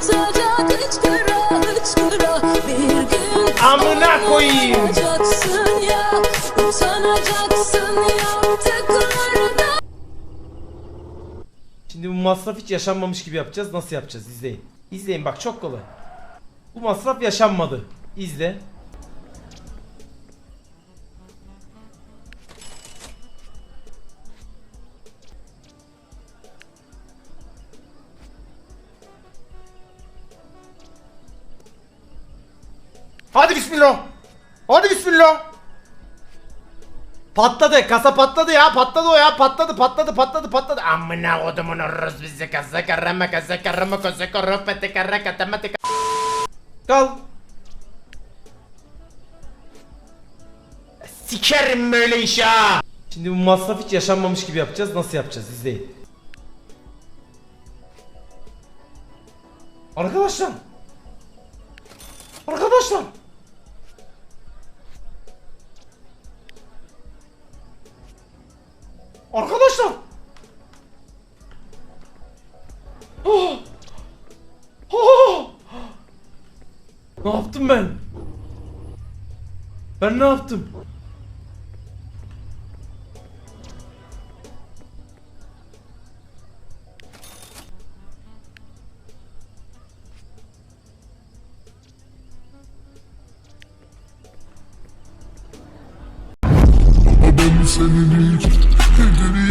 Batacak hıçkıra hıçkıra Bir gün Amına koyayım. Utanacaksın ya Utanacaksın yaptıklarına Şimdi bu masraf hiç yaşanmamış gibi yapacağız. Nasıl yapacağız? İzleyin. İzleyin bak çok kolay. Bu masraf yaşanmadı. İzle. Hadi bismillah. Hadi bismillah. Patladı. Kasa patladı ya. Patladı o ya. Patladı patladı patladı patladı. Amına kodumun oruz bizi kasa karama kasa karama kasa karra katama tek. Kal. Sikerim böyle iş ha. Şimdi bu masraf hiç yaşanmamış gibi yapacağız. Nasıl yapacağız? İzleyin. Arkadaşlar. Arkadaşlar. Arkadaşlar. Oh! Oh! Ne yaptım ben? Ben ne yaptım? Senin hiç Under